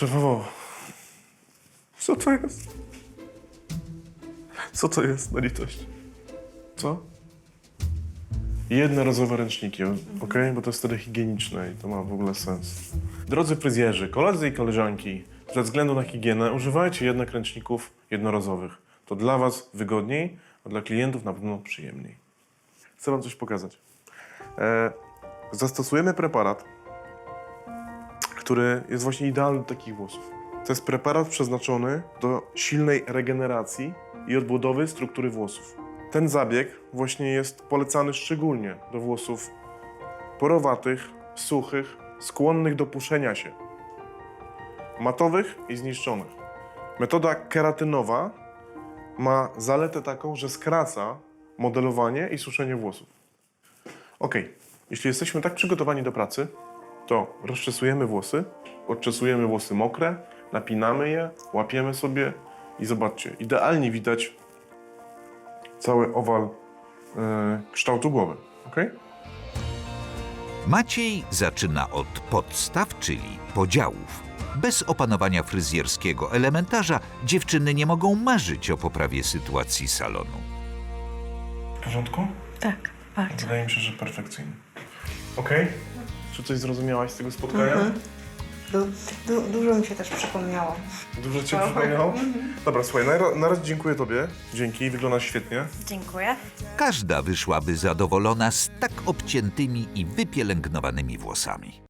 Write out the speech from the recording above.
Szefowo, co to jest? Co to jest na litość? Co? Jednorazowe ręczniki, ok? Bo to jest wtedy higieniczne i to ma w ogóle sens. Drodzy fryzjerzy, koledzy i koleżanki, ze względu na higienę używajcie jednak ręczników jednorazowych. To dla was wygodniej, a dla klientów na pewno przyjemniej. Chcę wam coś pokazać. E, zastosujemy preparat, który jest właśnie idealny do takich włosów. To jest preparat przeznaczony do silnej regeneracji i odbudowy struktury włosów. Ten zabieg właśnie jest polecany szczególnie do włosów porowatych, suchych, skłonnych do puszenia się, matowych i zniszczonych. Metoda keratynowa ma zaletę taką, że skraca modelowanie i suszenie włosów. Ok, jeśli jesteśmy tak przygotowani do pracy, to rozczesujemy włosy, odczesujemy włosy mokre, napinamy je, łapiemy sobie i zobaczcie, idealnie widać cały owal e, kształtu głowy. ok? Maciej zaczyna od podstaw, czyli podziałów. Bez opanowania fryzjerskiego elementarza dziewczyny nie mogą marzyć o poprawie sytuacji salonu. W porządku? Tak, bardzo. Wydaje mi się, że perfekcyjnie. Ok? Czy coś zrozumiałaś z tego spotkania? Du, du, dużo mi się też przypomniało. Dużo cię przypomniało? Dobra, słuchaj, na, ra- na razie dziękuję tobie. Dzięki, wyglądasz świetnie. Dziękuję. Każda wyszłaby zadowolona z tak obciętymi i wypielęgnowanymi włosami.